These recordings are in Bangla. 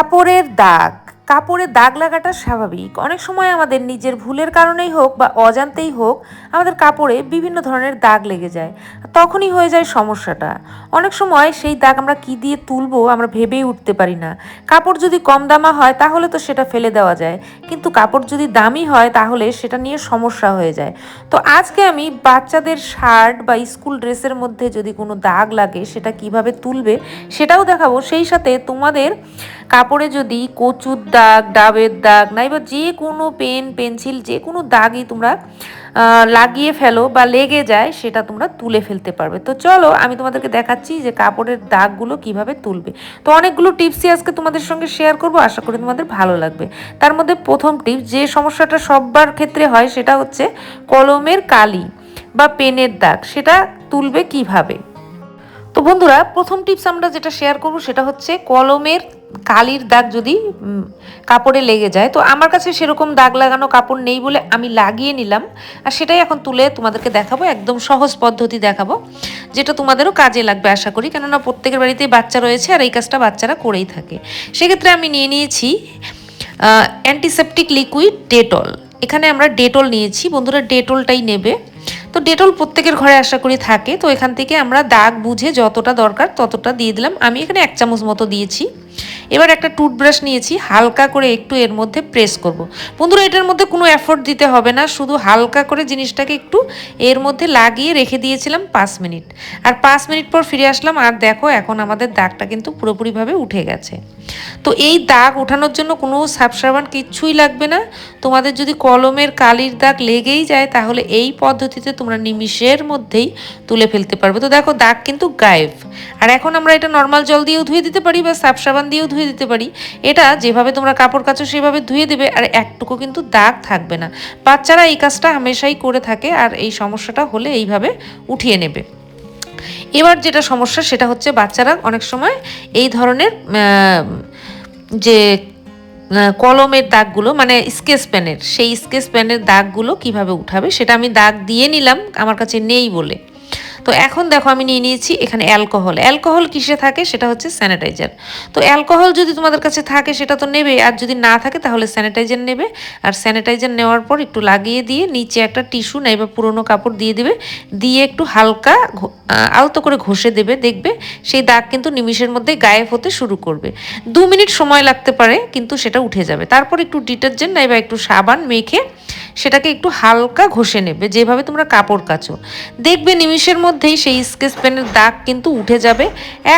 কাপড়ের দাগ। কাপড়ে দাগ লাগাটা স্বাভাবিক। অনেক সময় আমাদের নিজের ভুলের কারণেই হোক বা অজান্তেই হোক, আমাদের কাপড়ে বিভিন্ন ধরনের দাগ লেগে যায়। তখনই হয়ে যায় সমস্যাটা। অনেক সময় সেই দাগ আমরা কি দিয়ে তুলবো আমরা ভেবেই উঠতে পারি না। কাপড় যদি কম দামা হয় তাহলে তো সেটা ফেলে দেওয়া যায়। কিন্তু কাপড় যদি দামি হয় তাহলে সেটা নিয়ে সমস্যা হয়ে যায়। তো আজকে আমি বাচ্চাদের শার্ট বা স্কুল ড্রেসের মধ্যে যদি কোনো দাগ লাগে সেটা কীভাবে তুলবে সেটাও দেখাবো। সেই সাথে তোমাদের কাপড়ে যদি কচুর দাগ, ডাবের দাগ, নাইবা যে কোনো পেন, পেন্সিল, যে কোনো দাগই তোমরা লাগিয়ে ফেলো বা লেগে যায়, সেটা তোমরা তুলে ফেলতে পারবে। তো চলো আমি তোমাদেরকে দেখাচ্ছি যে কাপড়ের দাগগুলো কীভাবে তুলবে। তো অনেকগুলো টিপসই আজকে তোমাদের সঙ্গে শেয়ার করব, আশা করি তোমাদের ভালো লাগবে। তার মধ্যে প্রথম টিপস, যে সমস্যাটা সবার ক্ষেত্রে হয়, সেটা হচ্ছে কলমের কালি বা পেনের দাগ, সেটা তুলবে কীভাবে? তো বন্ধুরা, প্রথম টিপস আমরা যেটা শেয়ার করব, সেটা হচ্ছে কলমের কালির দাগ যদি কাপড়ে লেগে যায়, তো আমার কাছে সেরকম দাগ লাগানো কাপড় নেই বলে আমি লাগিয়ে নিলাম। আর সেটাই এখন তুলে তোমাদেরকে দেখাবো, একদম সহজ পদ্ধতি দেখাবো, যেটা তোমাদেরও কাজে লাগবে আশা করি। কেননা প্রত্যেকের বাড়িতেই বাচ্চা রয়েছে আর এই কাজটা বাচ্চারা করেই থাকে। সেক্ষেত্রে আমি নিয়ে নিয়েছি অ্যান্টিসেপটিক লিকুইড ডেটল এখানে আমরা ডেটল নিয়েছি, বন্ধুরা ডেটলটাই নেবে। তো ডেটল প্রত্যেকের ঘরে আশা করি থাকে, তো এখান থেকে আমরা দাগ বুঝে যতটা দরকার ততটা দিয়ে দিলাম। আমি এখানে এক চামচ মতো দিয়েছি। এবার একটা টুথব্রাশ নিয়েছি, হালকা করে একটু এর মধ্যে প্রেস করব। বন্ধুরা, এটার মধ্যে কোনো এফোর্ট দিতে হবে না, শুধু হালকা করে জিনিসটাকে একটু এর মধ্যে লাগিয়ে রেখে দিয়েছিলাম পাঁচ মিনিট। আর পাঁচ মিনিট পর ফিরে আসলাম, আর দেখো, এখন আমাদের দাগটা কিন্তু পুরোপুরিভাবে উঠে গেছে। তো এই দাগ ওঠানোর জন্য কোনো সাব সাবান কিচ্ছুই লাগবে না। তোমাদের যদি কলমের কালির দাগ লেগেই যায়, তাহলে এই পদ্ধতিতে তোমরা নিমিষের মধ্যেই তুলে ফেলতে পারবে। তো দেখো, দাগ কিন্তু গায়েব। আর এখন আমরা এটা নর্মাল জল দিয়েও ধুয়ে দিতে পারি বা সাব সাবান দিয়েও ধুয়ে দিতে পারি। এটা যেভাবে তোমরা কাপড় কাচো সেভাবে ধুয়ে দেবে আর একটুকু কিন্তু দাগ থাকবে না। বাচ্চারা এই কাজটা হামেশাই করে থাকে আর এই সমস্যাটা হলে এইভাবে উঠিয়ে নেবে। এবার যেটা সমস্যা সেটা হচ্ছে বাচ্চারা অনেক সময় এই ধরনের যে কলমের দাগগুলো মানে স্কেচ পেনের, সেই স্কেচ পেনের দাগগুলো কীভাবে উঠাবে সেটা আমি দাগ দিয়ে নিলাম, আমার কাছে নেই বলে। তো এখন দেখো আমি নিয়ে নিয়েছি এখানে অ্যালকোহল। অ্যালকোহল কিসে থাকে? সেটা হচ্ছে স্যানিটাইজার। তো অ্যালকোহল যদি তোমাদের কাছে থাকে, সেটা তো নেবে। আর যদি না থাকে, তাহলে স্যানিটাইজার নেবে। আর স্যানিটাইজার নেওয়ার পর একটু লাগিয়ে দিয়ে নিচে একটা টিস্যু নাই বা পুরোনো কাপড় দিয়ে দেবে। দিয়ে একটু হালকা আলতো করে ঘষে দেবে, দেখবে? সেই দাগ কিন্তু নিমিষের মধ্যে গায়েব হতে শুরু করবে। দু মিনিট সময় লাগতে পারে, কিন্তু সেটা উঠে যাবে। তারপর একটু ডিটারজেন্ট নাই বা একটু সাবান মেখে সেটাকে একটু হালকা ঘষে নেবে, যেভাবে তোমরা কাপড় কাচো। দেখবে নিমিষের মধ্যেই সেই স্কেচ পেনের দাগ কিন্তু উঠে যাবে,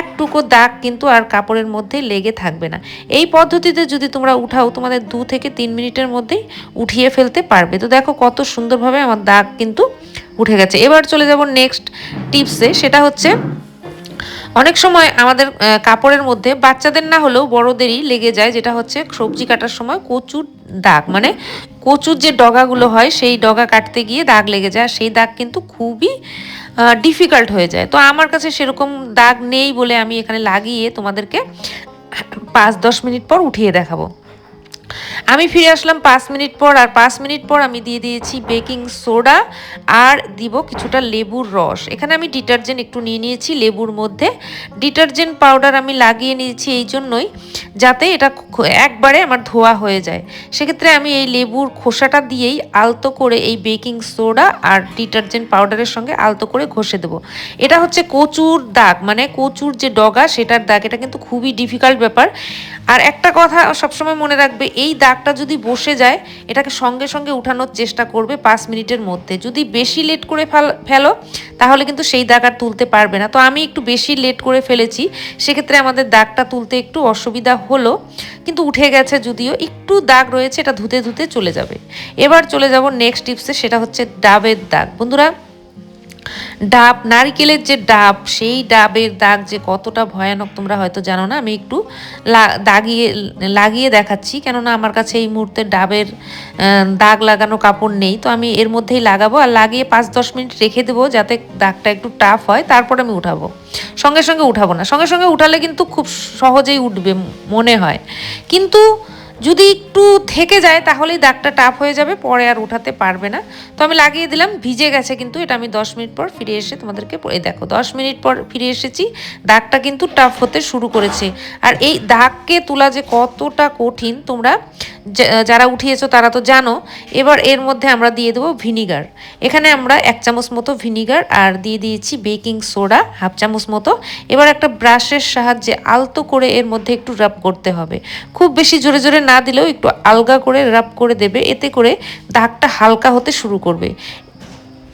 একটুকু দাগ কিন্তু আর কাপড়ের মধ্যে লেগে থাকবে না। এই পদ্ধতিতে যদি তোমরা উঠাও, তোমাদের দু থেকে তিন মিনিটের মধ্যেই উঠিয়ে ফেলতে পারবে। তো দেখো কত সুন্দরভাবে আমার দাগ কিন্তু উঠে গেছে। এবার চলে যাব নেক্সট টিপসে সেটা হচ্ছে অনেক সময় আমাদের কাপড়ের মধ্যে বাচ্চাদের না হলেও বড়দেরই লেগে যায়, যেটা হচ্ছে সবজি কাটার সময় কচুর দাগ। মানে কচুর যে ডগাগুলো হয়, সেই ডগা কাটতে গিয়ে দাগ লেগে যায়। সেই দাগ কিন্তু খুবই ডিফিকাল্ট হয়ে যায়। তো আমার কাছে সেরকম দাগ নেই বলে আমি এখানে লাগিয়ে তোমাদেরকে পাঁচ দশ মিনিট পর উঠিয়ে দেখাবো। আমি ফিরে আসলাম পাঁচ মিনিট পর, আর পাঁচ মিনিট পর আমি দিয়ে দিয়েছি বেকিং সোডা, আর দিব কিছুটা লেবুর রস। এখানে আমি ডিটারজেন্ট একটু নিয়ে নিয়েছি লেবুর মধ্যে। ডিটারজেন্ট পাউডার আমি লাগিয়ে নিয়েছি এই জন্যই, যাতে এটা একবারে আমার ধোয়া হয়ে যায়। সেক্ষেত্রে আমি এই লেবুর খোসাটা দিয়েই আলতো করে এই বেকিং সোডা আর ডিটারজেন্ট পাউডারের সঙ্গে আলতো করে ঘষে দেবো। এটা হচ্ছে কচুর দাগ মানে কচুর যে ডগা, সেটার দাগ। এটা কিন্তু খুবই ডিফিকাল্ট ব্যাপার। আর একটা কথা সবসময় মনে রাখবে, এই দাগটা যদি বসে যায়, এটাকে সঙ্গে সঙ্গে উঠানোর চেষ্টা করবে পাঁচ মিনিটের মধ্যে। যদি বেশি লেট করে ফেল- ফেলো, তাহলে কিন্তু সেই দাগ আর তুলতে পারবে না। তো আমি একটু বেশি লেট করে ফেলেছি, সেক্ষেত্রে আমাদের দাগটা তুলতে একটু অসুবিধা হলো, কিন্তু উঠে গেছে যদিও, একটু দাগ রয়েছে, এটা ধুতে ধুতে চলে যাবে। এবার চলে যাব নেক্সট টিপসে সেটা হচ্ছে ডাবের দাগ। বন্ধুরা ডাব, নারকেলের যে ডাব, সেই ডাবের দাগ যে কতটা ভয়ানক তোমরা হয়তো জানো না, আমি একটু দাগিয়ে, লাগিয়ে দেখাচ্ছি। কেননা আমার কাছে এই মুহূর্তে ডাবের দাগ লাগানো কাপড় নেই, তো আমি এর মধ্যেই লাগাবো আর লাগিয়ে পাঁচ দশ মিনিট রেখে দেবো যাতে দাগটা একটু টাফ হয়, তারপর আমি উঠাবো। সঙ্গে সঙ্গে উঠাবো না, সঙ্গে সঙ্গে উঠালে কিন্তু খুব সহজেই উঠবে, মনে হয়। কিন্তু যদি একটু থেকে যায়, তাহলেই দাগটা টাফ হয়ে যাবে, পরে আর উঠাতে পারবে না। তো আমি লাগিয়ে দিলাম, ভিজে গেছে কিন্তু, এটা আমি দশ মিনিট পর ফিরে এসে তোমাদেরকে এই দেখো, দশ মিনিট পর ফিরে এসেছি, দাগটা কিন্তু টাফ হতে শুরু করেছে। আর এই দাগকে তোলা যে কতটা কঠিন, তোমরা যারা উঠিয়েছো তারা তো জানো। এবার এর মধ্যে আমরা দিয়ে দেবো ভিনিগার। এখানে আমরা এক চামচ মতো ভিনিগার আর দিয়ে দিয়েছি বেকিং সোডা, হাফ চামচ মতো। এবার একটা ব্রাশের সাহায্যে আলতো করে এর মধ্যে একটু রাব করতে হবে। খুব বেশি জোরে জোরে না দিলেও একটু আলগা করে রাব করে দেবে, এতে করে দাগটা হালকা হতে শুরু করবে।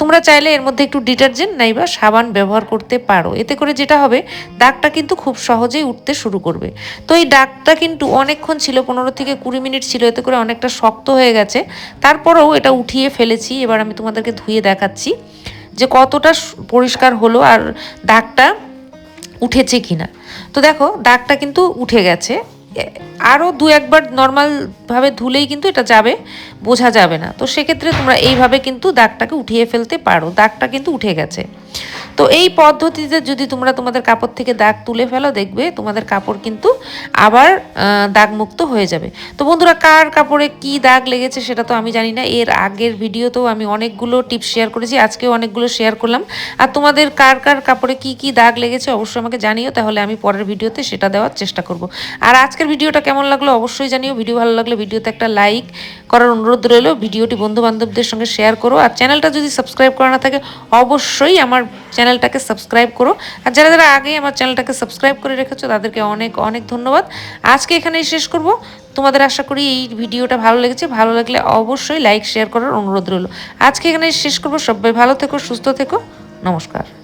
তোমরা চাইলে এর মধ্যে একটু ডিটারজেন্ট নাইবা সাবান ব্যবহার করতে পারো। এতে করে যেটা হবে, দাগটা কিন্তু খুব সহজেই উঠতে শুরু করবে। তো এই দাগটা কিন্তু অনেকক্ষণ ছিল, পনেরো থেকে কুড়ি মিনিট ছিল, এতে করে অনেকটা শক্ত হয়ে গেছে। তারপরেও এটা উঠিয়ে ফেলেছি, এবার আমি তোমাদেরকে ধুয়ে দেখাচ্ছি যে কতটা পরিষ্কার হলো আর দাগটা উঠেছে কিনা। তো দেখো, দাগটা কিন্তু উঠে গেছে। আরও দু একবার নর্মালভাবে ধুলেই কিন্তু এটা যাবে, বোঝা যাবে না। তো সেক্ষেত্রে তোমরা এইভাবে কিন্তু দাগটাকে উঠিয়ে ফেলতে পারো, দাগটা কিন্তু উঠে গেছে। তো এই পদ্ধতিতে যদি তোমরা তোমাদের কাপড় থেকে দাগ তুলে ফেলো, দেখবে তোমাদের কাপড় কিন্তু আবার দাগমুক্ত হয়ে যাবে। তো বন্ধুরা, কার কাপড়ে কি দাগ লেগেছে সেটা তো আমি জানি না। এর আগের ভিডিওতেও আমি অনেকগুলো টিপস শেয়ার করেছি, আজকেও অনেকগুলো শেয়ার করলাম। আর তোমাদের কার কার কাপড়ে কি কি দাগ লেগেছে অবশ্যই আমাকে জানিও, তাহলে আমি পরের ভিডিওতে সেটা দেওয়ার চেষ্টা করব। আর আজকের ভিডিওটা কেমন লাগল অবশ্যই জানিও। ভিডিও ভালো লাগলে ভিডিওতে একটা লাইক করার অনুরোধ রইল। ভিডিওটি বন্ধু বান্ধবদের সঙ্গে শেয়ার করো। আর চ্যানেলটা যদি সাবস্ক্রাইব করা না থাকে, অবশ্যই আমার চ্যানেলটাকে সাবস্ক্রাইব করো। আর যারা যারা আগেই আমার চ্যানেলটাকে সাবস্ক্রাইব করে রেখেছো, তাদেরকে অনেক অনেক ধন্যবাদ। আজকে এখানেই শেষ করব। তোমাদের আশা করি এই ভিডিওটা ভালো লেগেছে। ভালো লাগলে অবশ্যই লাইক, শেয়ার করার অনুরোধ রইল। আজকে এখানেই শেষ করব। সবাই ভালো থেকো, সুস্থ থেকো। নমস্কার।